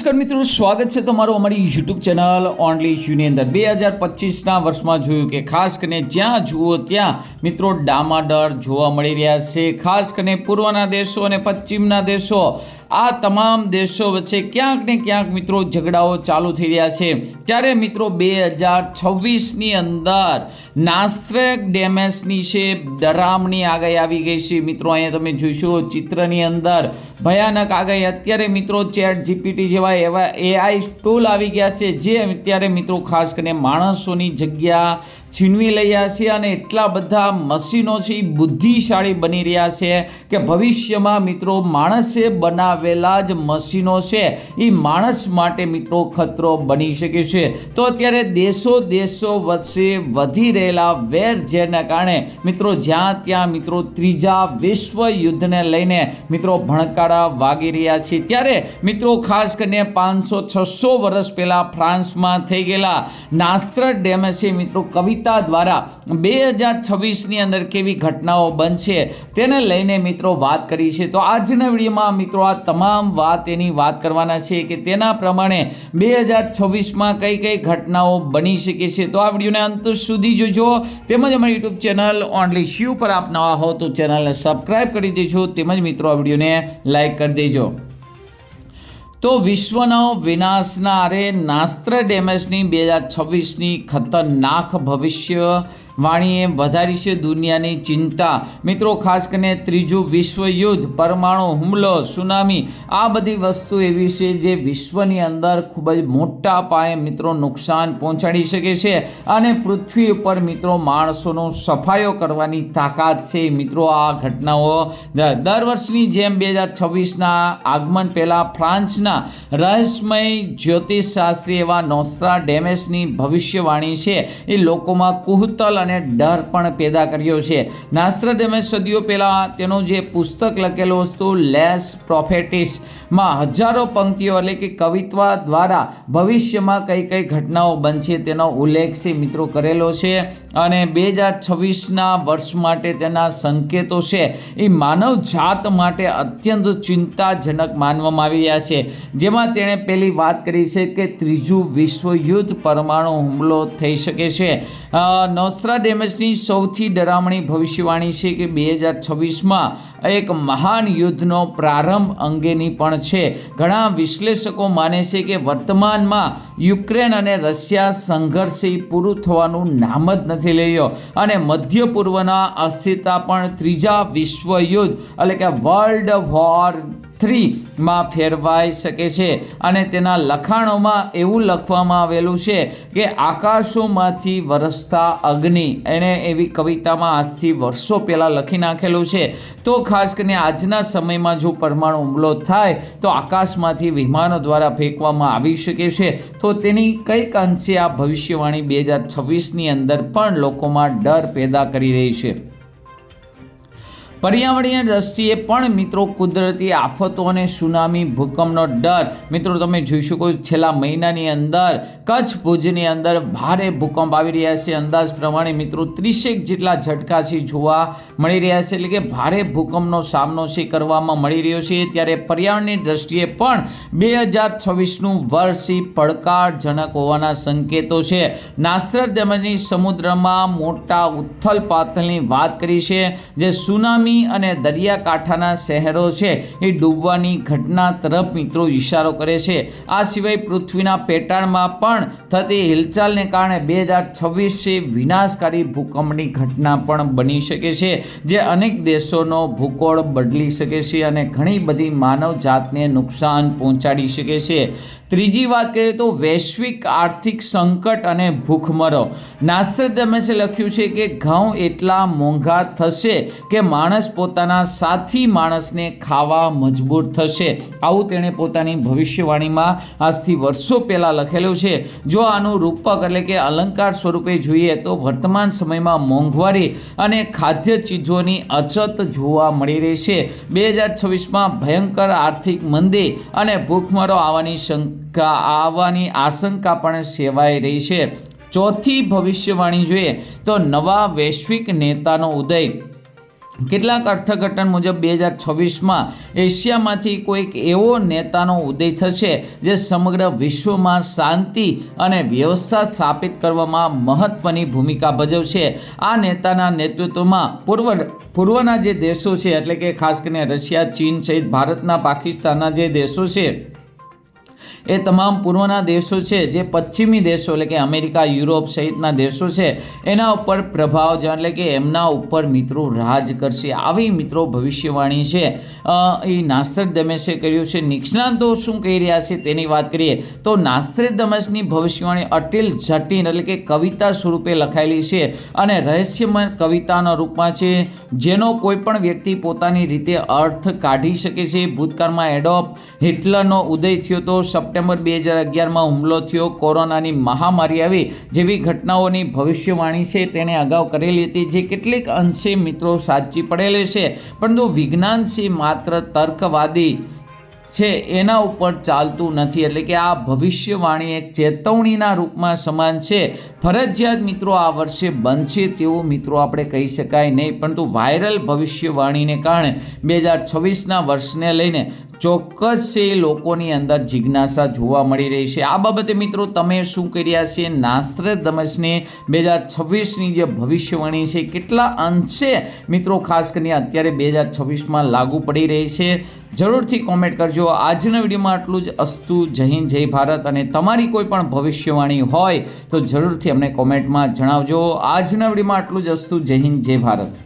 નમસ્કાર મિત્રો, સ્વાગત છે તમારું અમારી યુટ્યુબ ચેનલ ઓનલી ઇશ્યુની અંદર. બે હજાર પચીસના વર્ષમાં જોયું કે ખાસ કરીને જ્યાં જુઓ ત્યાં મિત્રો ડામાડર જોવા મળી રહ્યા છે. ખાસ કરીને પૂર્વના દેશો અને પશ્ચિમના દેશો. આ તમામ દેશો વચ્ચે ક્યાંક ને ક્યાંક મિત્રો ઝઘડાઓ ચાલુ થઈ રહ્યા છે. ત્યારે મિત્રો બે હજાર છવ્વીસની અંદર નાસ્રેક ડેમેસની છે, ડરામણી આગાહી આવી ગઈ છે. મિત્રો, અહીંયા તમે જોઈશો ચિત્રની અંદર ભયાનક આગાહી. અત્યારે મિત્રો ચેટ જીપીટી જેવા એવા એઆઈ ટૂલ આવી ગયા છે, જે અત્યારે મિત્રો ખાસ કરીને માણસોની જગ્યા છીનવી રહ્યા છે અને એટલા બધા મશીનો છે એ બુદ્ધિશાળી બની રહ્યા છે કે ભવિષ્યમાં મિત્રો માણસે બનાવેલા જ મશીનો છે. એ માણસ માટે મિત્રો ખતરો બની શકે છે. તો અત્યારે દેશો દેશો વચ્ચે વધી રહેલા વેર ઝેરના કારણે મિત્રો જ્યાં ત્યાં મિત્રો ત્રીજા વિશ્વ યુદ્ધને લઈને મિત્રો ભણકારા વાગી રહ્યા છે. ત્યારે મિત્રો ખાસ કરીને પાંચસો છસો વર્ષ પહેલાં ફ્રાન્સમાં થઈ ગયેલા નાસ્ત્ર ડેમેસે મિત્રો કવિતા દ્વારા બે હજાર છવ્વીસની અંદર કેવી ઘટનાઓ બનશે તેને લઈને મિત્રો વાત કરી છે. તો આજના વિડીયોમાં મિત્રો આ તમામ વાત એની વાત કરવાના છે કે તેના પ્રમાણે બે હજાર છવ્વીસમાં કઈ કઈ ઘટનાઓ બની શકે છે. તો આ વિડીયોને અંત સુધી જોજો. તેમજ અમારી યુટ્યુબ ચેનલ ઓનલી શિવ પર આપ નવા હો તો ચેનલને સબસ્ક્રાઈબ કરી દેજો. તેમજ મિત્રો આ વિડીયોને લાઈક કરી દેજો. તો વિશ્વનો વિનાશના આરે નાસ્ત્ર ડેમેજની બે હજાર છવ્વીસની ખતરનાક ભવિષ્ય વાણીએ વધારી છે દુનિયાની ચિંતા. મિત્રો, ખાસ કરીને ત્રીજું વિશ્વ યુદ્ધ પરમાણુ હુમલો, સુનામી, આ બધી વસ્તુ એવી છે જે વિશ્વની અંદર ખૂબ જ મોટા પાયે મિત્રો નુકસાન પહોંચાડી શકે છે અને પૃથ્વી ઉપર મિત્રો માણસોનો સફાયો કરવાની તાકાત છે. મિત્રો, આ ઘટનાઓ દર વર્ષની જેમ બે હજાર છવ્વીસના આગમન પહેલાં ફ્રાન્સના રહસ્યમય જ્યોતિષશાસ્ત્રી એવા નોસ્ત્રા ડેમેસની ભવિષ્યવાણી છે. એ લોકોમાં કુહતલ અને ડર પણ પેદા કર્યો છે. નાસ્ત્ર ડેમેસ સદીઓ પહેલાં તેનું જે પુસ્તક લખેલું હતું, લેસ પ્રોફેટિસ, માં હજારો પંક્તિઓ એટલે કે કવિત્વા દ્વારા ભવિષ્યમાં કઈ કઈ ઘટનાઓ બનશે તેનો ઉલ્લેખ છે મિત્રો કરેલો છે. અને બે હજાર છવ્વીસના વર્ષ માટે તેના સંકેતો છે. એ માનવ જાત માટે અત્યંત ચિંતાજનક માનવામાં આવી રહ્યા છે. જેમાં તેણે પેલી વાત કરી છે કે ત્રીજું વિશ્વ યુદ્ધ પરમાણુ હુમલો થઈ શકે છે. નોસ્ત્રા ડેમેજની સૌથી ડરામણી ભવિષ્યવાણી છે કે બે હજાર છવ્વીસમાં એક મહાન યુદ્ધનો પ્રારંભ અંગેની પણ છે. ઘણા વિશ્લેષકો માને છે કે વર્તમાનમાં યુક્રેન અને રશિયા સંઘર્ષ પૂરું થવાનું નામ જ નથી લઈ અને મધ્ય પૂર્વના અસ્થિરતા પણ ત્રીજા વિશ્વ યુદ્ધ એટલે કે વર્લ્ડ વોર થ્રીમાં ફેરવાઈ શકે છે. અને તેના લખાણોમાં એવું લખવામાં આવેલું છે કે આકાશોમાંથી વરસતા અગ્નિ, એણે એવી કવિતામાં આજથી વર્ષો પહેલાં લખી નાખેલું છે. તો ખાસ કરીને આજના સમયમાં જો પરમાણુ હુમલો થાય તો આકાશમાંથી વિમાનો દ્વારા ફેંકવામાં આવી શકે છે. તો તેની કંઈક અંશે આ ભવિષ્યવાણી બે હજાર છવ્વીસની અંદર પણ લોકોમાં ડર પેદા કરી રહી છે. પર્યાવરણીય દ્રષ્ટિએ પણ મિત્રો કુદરતી આફતો અને સુનામી ભૂકંપનો ડર. મિત્રો, તમે જોઈ શકો છેલ્લા મહિનાની અંદર, કચ્છ ભુજની અંદર ભારે ભૂકંપ આવી રહ્યા છે. અંદાજ પ્રમાણે મિત્રો, ત્રીસેક જેટલા ઝટકાથી જોવા મળી રહ્યા છે. એટલે કે ભારે ભૂકંપનો સામનો છે, કરવામાં મળી રહ્યો છે. ત્યારે પર્યાવરણની દ્રષ્ટિએ પણ બે હજાર છવ્વીસનું વર્ષ પડકારજનક હોવાના સંકેતો છે. નાસર તેમજ સમુદ્રમાં મોટા ઉથલ પાથલની વાત કરી છે, જે સુનામી અને દરિયાકાંઠાના શહેરો છે, એ ડૂબવાની ઘટના તરફ મિત્રો ઇશારો કરે છે. આ સિવાય પૃથ્વીના પેટાળમાં પણ થતી હિલચાલને કારણે બે હજાર છવ્વીસથી વિનાશકારી ભૂકંપની ઘટના પણ બની શકે છે, જે અનેક દેશોનો ભૂગોળ બદલી શકે છે અને ઘણી બધી માનવ જાતને નુકસાન પહોંચાડી શકે છે. ત્રીજી વાત કરીએ તો વૈશ્વિક આર્થિક સંકટ અને ભૂખમરો. નાસ્ત્રદમેસે લખ્યું છે કે ઘઉં એટલા મોંઘા થશે કે માણસ પોતાના સાથી માણસને ખાવા મજબૂર થશે. આવું તેણે પોતાની ભવિષ્યવાણીમાં આજથી વર્ષો પહેલાં લખેલું છે. જો આનું રૂપક એટલે કે અલંકાર સ્વરૂપે જોઈએ તો વર્તમાન સમયમાં મોંઘવારી અને ખાદ્ય ચીજોની અછત જોવા મળી રહી છે. બે હજાર છવ્વીસમાં ભયંકર આર્થિક મંદી અને ભૂખમરો આવવાની શંકા આવવાની આશંકા પણ સેવાઈ રહી છે. ચોથી ભવિષ્યવાણી જોઈએ તો નવા વૈશ્વિક નેતાનો ઉદય. કેટલાક અર્થઘટન મુજબ બે હજાર છવ્વીસમાં એશિયામાંથી કોઈક એવો નેતાનો ઉદય થશે જે સમગ્ર વિશ્વમાં શાંતિ અને વ્યવસ્થા સ્થાપિત કરવામાં મહત્ત્વની ભૂમિકા ભજવશે. આ નેતાના નેતૃત્વમાં પૂર્વ, પૂર્વના જે દેશો છે, એટલે કે ખાસ કરીને રશિયા, ચીન સહિત ભારતના પાકિસ્તાનના જે દેશો છે એ તમામ પૂર્વના દેશો છે, જે પશ્ચિમી દેશો એટલે કે અમેરિકા, યુરોપ સહિતના દેશો છે, એના ઉપર પ્રભાવ જ એટલે કે એમના ઉપર મિત્રો રાજ કરશે. આવી મિત્રો ભવિષ્યવાણી છે. એ નાસ્તર દમેશે કર્યું છે. નિષ્ણાંતો શું કહી રહ્યા છે તેની વાત કરીએ, તો નાસ્તર દમેશની ભવિષ્યવાણી અટિલ જટિન એટલે કે કવિતા સ્વરૂપે લખાયેલી છે અને રહસ્યમય કવિતાના રૂપમાં છે, જેનો કોઈપણ વ્યક્તિ પોતાની રીતે અર્થ કાઢી શકે છે. ભૂતકાળમાં એડોપ હિટલરનો ઉદય થયો તો સપ્ટેમ્બર બે હજાર અગિયારમાં હુમલો થયો. કોરોનાની મહામારી આવી જેવી ઘટનાઓની ભવિષ્યવાણી છે તેણે અગાઉ કરેલી હતી જે કેટલીક અંશે મિત્રો સાચી પડેલી છે. પરંતુ વિજ્ઞાન છે માત્ર તર્કવાદી છે, એના ઉપર ચાલતું નથી. એટલે કે આ ભવિષ્યવાણી એક ચેતવણીના રૂપમાં સમાન છે. ફરજિયાત મિત્રો આ વર્ષે બનશે તેવું મિત્રો આપણે કહી શકાય નહીં. પરંતુ વાયરલ ભવિષ્યવાણીને કારણે બે હજાર છવ્વીસના વર્ષને લઈને ચોક્કસ છે લોકોની અંદર જિજ્ઞાસા જોવા મળી રહી છે. આ બાબતે મિત્રો તમે શું કર્યા છે? નાસ્ત્ર દમસની બે હજાર છવ્વીસની જે ભવિષ્યવાણી છે, કેટલા અંશે મિત્રો ખાસ કરીને અત્યારે બે હજાર છવ્વીસમાં લાગુ પડી રહી છે. જરૂરથી કોમેન્ટ કરજો. આજના વિડીયોમાં આટલું જ અસ્તુ, જય હિન્દ, જય ભારત અને તમારી કોઈ પણ ભવિષ્યવાણી હોય તો જરૂરથી અમને કોમેન્ટમાં જણાવજો. આજના વિડીયોમાં આટલું જ અસ્તુ, જય હિન્દ, જય ભારત.